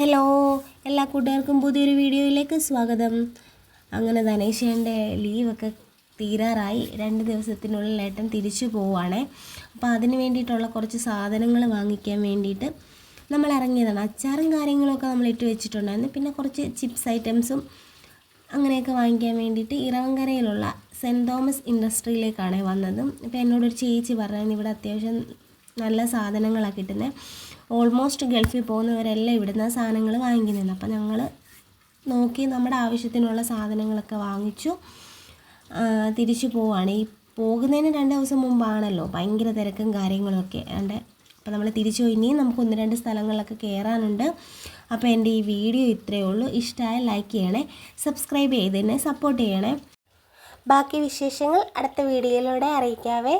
Hello എല്ലാ കൂട്ടുകാർക്കും പുതിയൊരു വീഡിയോയിലേക്ക് സ്വാഗതം. അങ്ങനെ ധനേശന്റെ ലീവൊക്കെ തീരാറായി. രണ്ട് ദിവസത്തിനുള്ളിൽ ഏട്ടൻ തിരിച്ചു പോവുകയാണേ അപ്പോൾ അതിന് വേണ്ടിയിട്ടുള്ള കുറച്ച് സാധനങ്ങൾ വാങ്ങിക്കാൻ വേണ്ടിയിട്ട് നമ്മൾ ഇറങ്ങിയതാണ്. അച്ചാറും കാര്യങ്ങളൊക്കെ നമ്മൾ ഇട്ട് വെച്ചിട്ടുണ്ടായിരുന്നു. പിന്നെ കുറച്ച് ചിപ്സ് ഐറ്റംസും അങ്ങനെയൊക്കെ വാങ്ങിക്കാൻ വേണ്ടിയിട്ട് ഇറവങ്കരയിലുള്ള സെന്റ് തോമസ് ഇൻഡസ്ട്രിയിലേക്കാണ് വന്നത്. അപ്പോൾ എന്നോടൊരു ചേച്ചി പറഞ്ഞു ഇവിടെ അത്യാവശ്യം നല്ല സാധനങ്ങളാണ് കിട്ടുന്നത് ഓൾമോസ്റ്റ് ഗൾഫിൽ പോകുന്നവരെല്ലാം ഇവിടുന്ന് സാധനങ്ങൾ വാങ്ങിക്കുന്നുണ്ട്. അപ്പോൾ ഞങ്ങൾ നോക്കി നമ്മുടെ ആവശ്യത്തിനുള്ള സാധനങ്ങളൊക്കെ വാങ്ങിച്ചു. തിരിച്ചു പോവാണ്. ഈ പോകുന്നതിന് രണ്ട് ദിവസം മുമ്പാണല്ലോ ഭയങ്കര തിരക്കും കാര്യങ്ങളൊക്കെ. അതുകൊണ്ട് അപ്പോൾ നമ്മൾ തിരിച്ചു പോയി. ഇനിയും നമുക്ക് ഒന്ന് രണ്ട് സ്ഥലങ്ങളിലൊക്കെ കയറാനുണ്ട് അപ്പോൾ എന്റെ ഈ വീഡിയോ ഇത്രയേ ഉള്ളൂ. ഇഷ്ടമായ ലൈക്ക് ചെയ്യണേ സബ്സ്ക്രൈബ് ചെയ്ത് സപ്പോർട്ട് ചെയ്യണേ. ബാക്കി വിശേഷങ്ങൾ അടുത്ത വീഡിയോയിലൂടെ അറിയിക്കാവേ.